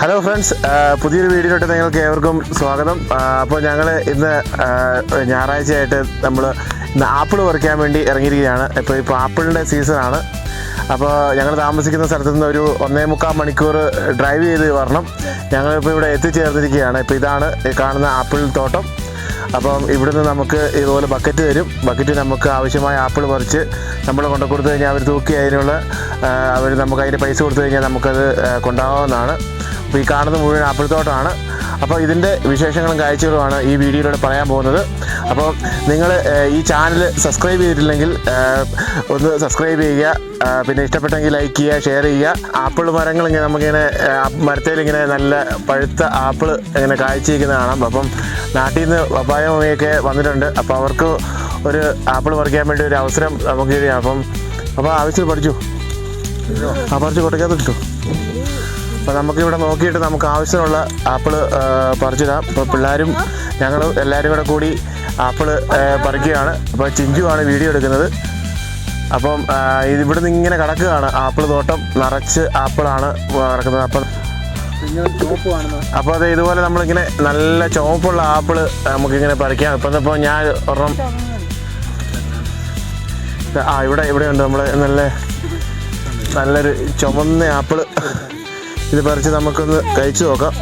Hello friends പുതിയൊരു വീഡിയോയിലോട്ട് നിങ്ങൾക്ക് ഏവർക്കും സ്വാഗതം. അപ്പോൾ ഞങ്ങൾ ഇന്ന് ഞായറാഴ്ചയായിട്ട് നമ്മൾ ഇന്ന് ആപ്പിൾ പറിക്കാൻ വേണ്ടി ഇറങ്ങിയിരിക്കുകയാണ്. ഇപ്പോൾ ഇപ്പോൾ ആപ്പിളിന്റെ സീസണാണ് അപ്പോൾ ഞങ്ങൾ താമസിക്കുന്ന സ്ഥലത്ത് നിന്ന് ഒരു ഒന്നേ മുക്കാൽ മണിക്കൂർ ഡ്രൈവ് ചെയ്ത് വരണം. ഞങ്ങളിപ്പോൾ ഇവിടെ എത്തിച്ചേർന്നിരിക്കുകയാണ്. ഇപ്പോൾ ഇതാണ് കാണുന്ന ആപ്പിൾ തോട്ടം. അപ്പം ഇവിടുന്ന് നമുക്ക് ഇതുപോലെ ബക്കറ്റ് തരും. ബക്കറ്റ് നമുക്ക് ആവശ്യമായ ആപ്പിൾ പറിച്ച് നമ്മൾ കൊണ്ടു കൊടുത്തു കഴിഞ്ഞാൽ അവർ തൂക്കി അതിനുള്ള അവർ നമുക്ക് അതിന്റെ പൈസ കൊടുത്തു കഴിഞ്ഞാൽ നമുക്കത് കൊണ്ടാകാവുന്നതാണ് അപ്പോൾ ഈ കാണുന്ന മുഴുവൻ ആപ്പിൾ തോട്ടമാണ് അപ്പോൾ ഇതിന്റെ വിശേഷങ്ങളും കാഴ്ചകളുമാണ് ഈ വീഡിയോയിലൂടെ പറയാൻ പോകുന്നത്. അപ്പോൾ നിങ്ങൾ ഈ ചാനൽ സബ്സ്ക്രൈബ് ചെയ്തിട്ടില്ലെങ്കിൽ ഒന്ന് സബ്സ്ക്രൈബ് ചെയ്യുക പിന്നെ ഇഷ്ടപ്പെട്ടെങ്കിൽ ലൈക്ക് ചെയ്യുക ഷെയർ ചെയ്യുക. ആപ്പിൾ മരങ്ങൾ ഇങ്ങനെ നമുക്കിങ്ങനെ മരത്തേലിങ്ങനെ നല്ല പഴുത്ത ആപ്പിൾ ഇങ്ങനെ കാഴ്ചയിരിക്കുന്നത് കാണാം. അപ്പം നാട്ടിൽ നിന്ന് പപ്പായ വന്നിട്ടുണ്ട്. അപ്പോൾ അവർക്ക് ഒരു ആപ്പിൾ പറിക്കാൻ വേണ്ടി ഒരു അവസരം നമുക്ക് അപ്പം അപ്പോൾ ആവശ്യം പഠിച്ചു? ആ പറിച്ച് കൊടുക്കാതെ കിട്ടും അപ്പോൾ നമുക്കിവിടെ നോക്കിയിട്ട് നമുക്ക് ആവശ്യമുള്ള ആപ്പിൾ പറിച്ചിടാം. അപ്പോൾ പിള്ളേരും ഞങ്ങളും എല്ലാവരും കൂടെ കൂടി ആപ്പിൾ പറിക്കുകയാണ്. അപ്പോൾ ചിഞ്ചുവാണ് വീഡിയോ എടുക്കുന്നത്. അപ്പം ഇതിവിടുന്ന് ഇങ്ങനെ കിടക്കുകയാണ്. ആപ്പിൾ തോട്ടം നിറച്ച് ആപ്പിളാണ് കിടക്കുന്നത് അപ്പം അപ്പോൾ അത് ഇതുപോലെ നമ്മളിങ്ങനെ നല്ല ചുവപ്പുള്ള ആപ്പിൾ നമുക്കിങ്ങനെ പറിക്കാം. ഇപ്പം ഇപ്പോൾ ഞാൻ ഒരെണ്ണം ആ ഇവിടെ ഇവിടെ ഉണ്ട്. നമ്മൾ നല്ല നല്ലൊരു ചുമന്ന ആപ്പിൾ. ഇത് പറിച്ച് നമുക്കൊന്ന് കഴിച്ചു നോക്കാം.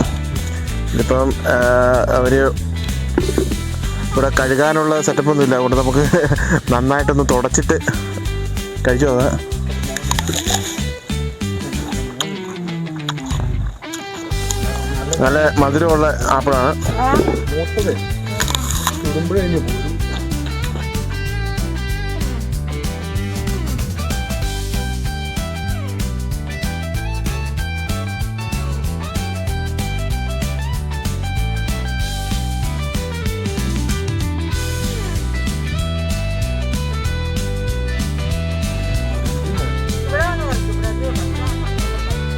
ഇതിപ്പം അവർ ഇവിടെ കഴുകാനുള്ള സെറ്റപ്പൊന്നും ഇല്ല അതുകൊണ്ട് നമുക്ക് നന്നായിട്ടൊന്ന് തുടച്ചിട്ട് കഴിച്ചു നോക്കാം. നല്ല മധുരമുള്ള ആപ്പിളാണ്.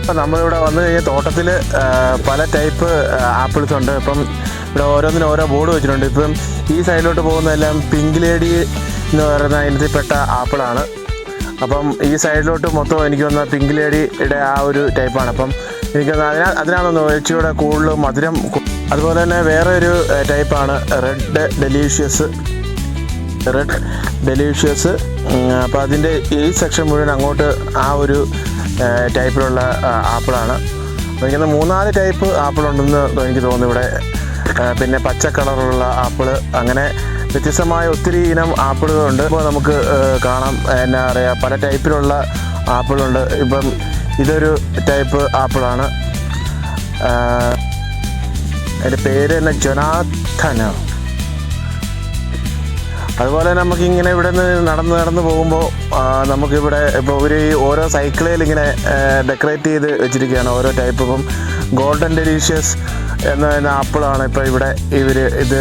ഇപ്പം നമ്മളിവിടെ വന്നു കഴിഞ്ഞാൽ തോട്ടത്തിൽ പല ടൈപ്പ് ആപ്പിൾസ് ഉണ്ട്. ഇപ്പം ഇവിടെ ഓരോന്നിനും ഓരോ ബോർഡ് വെച്ചിട്ടുണ്ട്. ഇപ്പം ഈ സൈഡിലോട്ട് പോകുന്നതെല്ലാം പിങ്ക് ലേഡി എന്ന് പറയുന്ന ഇനത്തിൽപ്പെട്ട ആപ്പിളാണ്. അപ്പം ഈ സൈഡിലോട്ട് മൊത്തം എനിക്ക് വന്ന പിങ്ക് ലേഡിയുടെ ആ ഒരു ടൈപ്പാണ്. അപ്പം എനിക്ക് അതിനാ അതിനാണെന്ന് ഇച്ചിരിയുടെ കൂടുതൽ മധുരം അതുപോലെ തന്നെ വേറെ ഒരു ടൈപ്പാണ്. റെഡ് ഡെലീഷ്യസ് റെഡ് ഡെലീഷ്യസ് അപ്പോൾ അതിന്റെ ഈ സെക്ഷൻ മുഴുവൻ അങ്ങോട്ട് ആ ഒരു ടൈപ്പിലുള്ള ആപ്പിളാണ്. അപ്പോൾ എനിക്ക് തോന്നുന്നു മൂന്നാൽ ടൈപ്പ് ആപ്പിളുണ്ടെന്ന് എനിക്ക് തോന്നുന്നു ഇവിടെ. പിന്നെ പച്ച കളറുള്ള ആപ്പിൾ. അങ്ങനെ വ്യത്യസ്തമായ ഒത്തിരി ഇനം ആപ്പിളുകളുണ്ട്. ഇപ്പോൾ നമുക്ക് കാണാം. എന്നാ പറയുക പല ടൈപ്പിലുള്ള ആപ്പിളുണ്ട്. ഇപ്പം ഇതൊരു ടൈപ്പ് ആപ്പിളാണ്. എന്റെ പേര് തന്നെ ജൊനാഥനോ അതുപോലെ നമുക്ക് ഇങ്ങനെ ഇവിടെ നിന്ന് നടന്ന് നടന്ന് പോകുമ്പോൾ നമുക്കിവിടെ ഇപ്പോൾ ഒരു ഓരോ സൈക്കിളിൽ ഇങ്ങനെ ഡെക്കറേറ്റ് ചെയ്ത് വെച്ചിരിക്കുകയാണ് ഓരോ ടൈപ്പ് ഇപ്പം ഗോൾഡൻ ഡെലീഷ്യസ് എന്ന് പറയുന്ന ആപ്പിളാണ് ഇപ്പോൾ ഇവിടെ ഇവർ ഇത്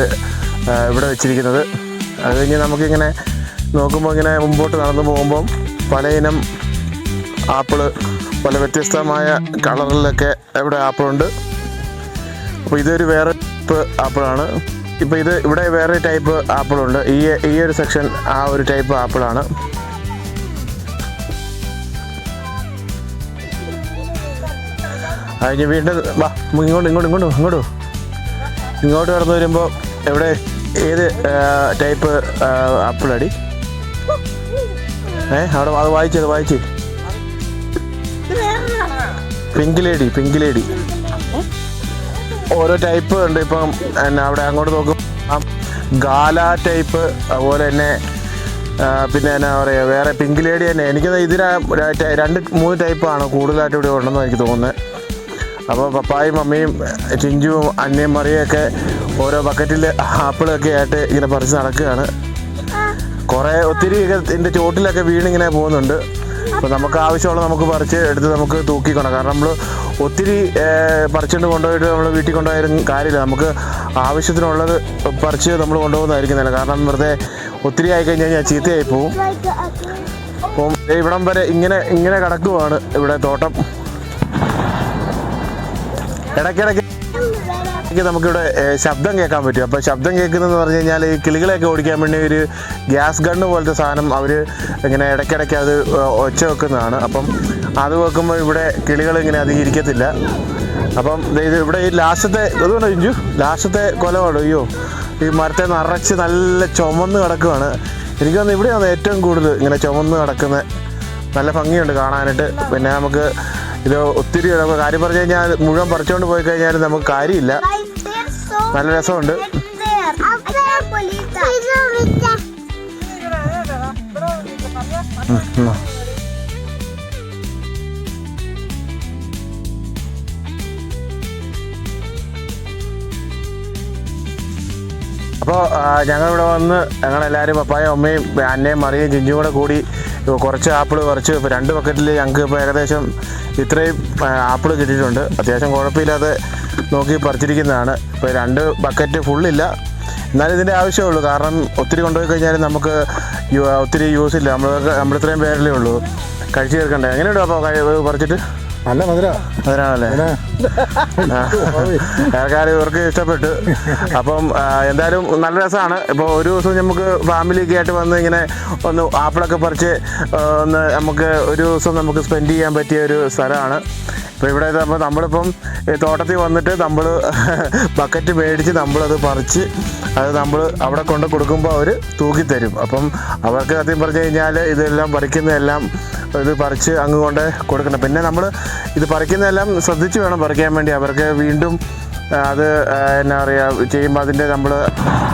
ഇവിടെ വെച്ചിരിക്കുന്നത്. അത് കഴിഞ്ഞ് നമുക്കിങ്ങനെ നോക്കുമ്പോൾ ഇങ്ങനെ മുമ്പോട്ട് നടന്നു പോകുമ്പം പലയിനം ആപ്പിൾ പല വ്യത്യസ്തമായ കളറിലൊക്കെ ഇവിടെ ആപ്പിളുണ്ട് അപ്പോൾ ഇതൊരു വേറെ ആപ്പിളാണ് ഇപ്പോൾ ഇത് ഇവിടെ വേറെ ടൈപ്പ് ആപ്പിളുണ്ട് ഈ ഈ ഒരു സെക്ഷൻ ആ ഒരു ടൈപ്പ് ആപ്പിളാണ് കഴിഞ്ഞ് വീണ്ടും വാ ഇങ്ങോട്ട് ഇങ്ങോട്ട് ഇങ്ങോട്ട് ഇങ്ങോട്ട്. ഇങ്ങോട്ട് കടന്നു വരുമ്പോൾ എവിടെ ഏത് ടൈപ്പ് ആപ്പിൾ അടി? ഏ അവിടെ അത് വായിച്ചത് വായിച്ച്. പിങ്ക് ലേഡി പിങ്ക് ലേഡി ഓരോ ടൈപ്പ് ഉണ്ട്. ഇപ്പം എന്നാ അവിടെ അങ്ങോട്ട് നോക്കും. ഗാല ടൈപ്പ് അതുപോലെ തന്നെ പിന്നെ എന്നാ പറയുക വേറെ പിങ്ക് ലേഡി തന്നെ. എനിക്ക് ഇതിന് രണ്ട് മൂന്ന് ടൈപ്പാണ് കൂടുതലായിട്ട് ഇവിടെ ഉണ്ടെന്ന് എനിക്ക് തോന്നുന്നത് അപ്പോൾ പപ്പായും മമ്മിയും ചിഞ്ചുവും അന്നയും മറിയൊക്കെ ഓരോ ബക്കറ്റിൽ ആപ്പിളൊക്കെ ആയിട്ട് ഇങ്ങനെ പറിച്ച് നടക്കുകയാണ്. കുറേ ഒത്തിരി ഇതിന്റെ ചോട്ടിലൊക്കെ വീണിങ്ങനെ പോകുന്നുണ്ട്. അപ്പോൾ നമുക്ക് ആവശ്യമുള്ള നമുക്ക് പറിച്ച് എടുത്ത് നമുക്ക് തൂക്കിക്കണം കാരണം നമ്മൾ ഒത്തിരി പറിച്ചുകൊണ്ട് കൊണ്ടുപോയിട്ട് നമ്മൾ വീട്ടിൽ കൊണ്ടുപോയാലും കാര്യമില്ല. നമുക്ക് ആവശ്യത്തിനുള്ളത് പറിച്ച് നമ്മൾ കൊണ്ടുപോകുന്നതായിരിക്കും നല്ലത്. കാരണം വെറുതെ ഒത്തിരി ആയി കഴിഞ്ഞ് കഴിഞ്ഞാൽ ചീത്തയായി പോവും. അപ്പം ഇവിടം വരെ ഇങ്ങനെ ഇങ്ങനെ കിടക്കുവാണ് ഇവിടെ തോട്ടം. ഇടയ്ക്കിടയ്ക്ക് ഇടയ്ക്ക് നമുക്കിവിടെ ശബ്ദം കേൾക്കാൻ പറ്റും. അപ്പോൾ ശബ്ദം കേൾക്കുന്നതെന്ന് പറഞ്ഞു കഴിഞ്ഞാൽ ഈ കിളികളെയൊക്കെ ഓടിക്കാൻ വേണ്ടി ഒരു ഗ്യാസ് ഗണ്ണ് പോലത്തെ സാധനം അവർ ഇങ്ങനെ ഇടയ്ക്കിടയ്ക്ക് അത് ഒച്ച വെക്കുന്നതാണ്. അപ്പം അത് വെക്കുമ്പോൾ ഇവിടെ കിളികൾ ഇങ്ങനെ അധികം ഇരിക്കത്തില്ല അപ്പം ഇത് ഇവിടെ ഈ ലാസ്റ്റത്തെ അതുകൊണ്ട് ഇഞ്ചു ലാസ്റ്റത്തെ കൊലമാണോ അയ്യോ ഈ മരത്തെ നിറച്ച് നല്ല ചുമന്ന് കിടക്കുവാണ്. എനിക്ക് തോന്നുന്നു ഇവിടെയാണ് ഏറ്റവും കൂടുതൽ ഇങ്ങനെ ചുമന്ന് കിടക്കുന്ന നല്ല ഭംഗിയുണ്ട് കാണാനായിട്ട്. പിന്നെ നമുക്ക് ഇത് ഒത്തിരി നമുക്ക് കാര്യം പറഞ്ഞു കഴിഞ്ഞാൽ മുഴുവൻ പറിച്ചുകൊണ്ട് പോയി കഴിഞ്ഞാൽ നമുക്ക് കാര്യമില്ല നല്ല രസമുണ്ട്. അപ്പോൾ ഞങ്ങളിവിടെ വന്ന് ഞങ്ങളെല്ലാവരും പപ്പായും അമ്മയും അന്നയും മറിയും ചിഞ്ചും കൂടെ കൂടി കുറച്ച് ആപ്പിൾ കുറച്ച് ഇപ്പോൾ രണ്ട് ബക്കറ്റിൽ ഞങ്ങൾക്ക് ഇപ്പോൾ ഏകദേശം ഇത്രയും ആപ്പിൾ കിട്ടിയിട്ടുണ്ട്. അത്യാവശ്യം കുഴപ്പമില്ലാതെ നോക്കി പറിച്ചിരിക്കുന്നതാണ്. ഇപ്പോൾ രണ്ട് ബക്കറ്റ് ഫുള്ളില്ല എന്നാലും ഇതിന്റെ ആവശ്യമുള്ളൂ കാരണം ഒത്തിരി കൊണ്ടുപോയി കഴിഞ്ഞാൽ നമുക്ക് ഒത്തിരി യൂസ് ഇല്ല. നമ്മൾ നമ്മളിത്രയും പേരല്ലേ ഉള്ളൂ. കഴിച്ചു തീർക്കണ്ടേ? എങ്ങനെയുണ്ടോ അപ്പോൾ പറിച്ചിട്ട് നല്ല മധുര. ആൾക്കാർ ഇവർക്ക് ഇഷ്ടപ്പെട്ടു. അപ്പം എന്തായാലും നല്ല രസമാണ്. ഇപ്പോൾ ഒരു ദിവസം നമുക്ക് ഫാമിലിയൊക്കെ ആയിട്ട് വന്ന് ഇങ്ങനെ ഒന്ന് ആപ്പിളൊക്കെ പറിച്ച് ഒന്ന് നമുക്ക് ഒരു ദിവസം നമുക്ക് സ്പെൻഡ് ചെയ്യാൻ പറ്റിയ ഒരു സ്ഥലമാണ്. ഇപ്പോൾ ഇവിടെ നമ്മൾ നമ്മളിപ്പം തോട്ടത്തിൽ വന്നിട്ട് നമ്മൾ ബക്കറ്റ് മേടിച്ച് നമ്മളത് പറിച്ച് അത് നമ്മൾ അവിടെ കൊണ്ട് കൊടുക്കുമ്പോൾ അവർ തൂക്കിത്തരും. അപ്പം അവർക്ക് സത്യം പറഞ്ഞു കഴിഞ്ഞാൽ ഇതെല്ലാം പറിക്കുന്നതെല്ലാം ഇത് പറിച്ച് അങ്ങ് കൊണ്ട് കൊടുക്കണം. പിന്നെ നമ്മൾ ഇത് പറിക്കുന്നതെല്ലാം ശ്രദ്ധിച്ച് വേണം പറിക്കാൻ വേണ്ടി. അവർക്ക് വീണ്ടും അത് എന്നാ പറയുക ചെയ്യുമ്പോൾ അതിന്റെ നമ്മൾ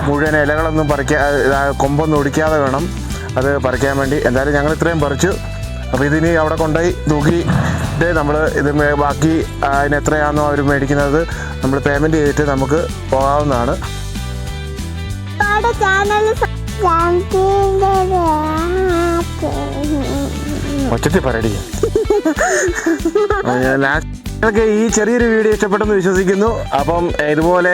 മുഴുവൻ ഇലകളൊന്നും പറിക്കാൻ കൊമ്പൊന്നും ഒടിക്കാതെ വേണം അത് പറിക്കാൻ വേണ്ടി. എന്തായാലും ഞങ്ങൾ ഇത്രയും പറിച്ചു. അപ്പോൾ ഇതിനി അവിടെ കൊണ്ടുപോയി തൂക്കിയിട്ട് നമ്മൾ ഇത് ബാക്കി അതിന് എത്രയാണോ അവർ മേടിക്കുന്നത് നമ്മൾ പേയ്മെന്റ് ചെയ്തിട്ട് നമുക്ക് പോകാവുന്നതാണ്. നമ്മുടെ പറയടി. ഞാൻ പറയടി നിങ്ങൾക്ക് ഈ ചെറിയൊരു വീഡിയോ ഇഷ്ടപ്പെട്ടെന്ന് വിശ്വസിക്കുന്നു. അപ്പം ഇതുപോലെ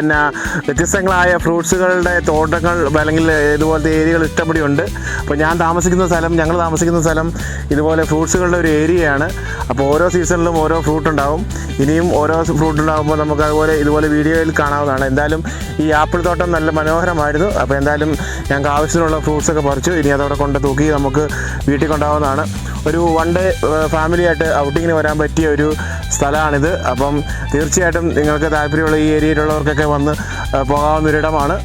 എന്നാ വ്യത്യസ്തങ്ങളായ ഫ്രൂട്ട്സുകളുടെ തോട്ടങ്ങൾ അല്ലെങ്കിൽ ഇതുപോലത്തെ ഏരിയകൾ ഇഷ്ടപ്പെടി ഉണ്ട് അപ്പോൾ ഞാൻ താമസിക്കുന്ന സ്ഥലം ഞങ്ങൾ താമസിക്കുന്ന സ്ഥലം ഇതുപോലെ ഫ്രൂട്ട്സുകളുടെ ഒരു ഏരിയയാണ്. അപ്പോൾ ഓരോ സീസണിലും ഓരോ ഫ്രൂട്ട് ഉണ്ടാവും. ഇനിയും ഓരോ ഫ്രൂട്ട് ഉണ്ടാകുമ്പോൾ നമുക്ക് അതുപോലെ ഇതുപോലെ വീഡിയോയിൽ കാണാവുന്നതാണ്. എന്തായാലും ഈ ആപ്പിൾ തോട്ടം നല്ല മനോഹരമായിരുന്നു. അപ്പോൾ എന്തായാലും ഞങ്ങൾക്ക് ആവശ്യത്തിനുള്ള ഫ്രൂട്ട്സൊക്കെ പറിച്ചു. ഇനി അതവിടെ കൊണ്ട് തൂക്കി നമുക്ക് വീട്ടിൽ കൊണ്ടാവുന്നതാണ് ഒരു വൺ ഡേ ഫാമിലിയായിട്ട് ഔട്ടിങ്ങിന് വരാൻ പറ്റിയ ഒരു സ്ഥലമാണിത്. അപ്പം തീർച്ചയായിട്ടും നിങ്ങൾക്ക് താല്പര്യമുള്ള ഈ ഏരിയയിലുള്ളവർക്കൊക്കെ വന്ന് പോകാവുന്ന ഒരിടമാണ്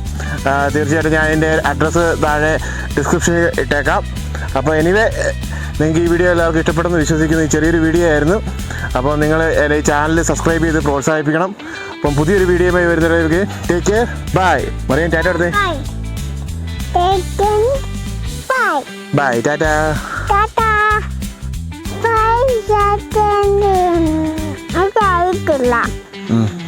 തീർച്ചയായിട്ടും ഞാൻ അതിന്റെ അഡ്രസ്സ് താഴെ ഡിസ്ക്രിപ്ഷനിൽ ഇട്ടേക്കാം. അപ്പോൾ എനിവേ നിങ്ങൾക്ക് ഈ വീഡിയോ എല്ലാവർക്കും ഇഷ്ടപ്പെടുന്നു വിശ്വസിക്കുന്നു ഈ ചെറിയൊരു വീഡിയോ ആയിരുന്നു. അപ്പോൾ നിങ്ങൾ എന്റെ ഈ ചാനൽ സബ്സ്ക്രൈബ് ചെയ്ത് പ്രോത്സാഹിപ്പിക്കണം. അപ്പം പുതിയൊരു വീഡിയോയുമായി വരുന്നവർക്ക് ടേക്ക് കെയർ ബൈ മറിയാൻ ടാറ്റ എടുത്തേ. Saya 下一个了。嗯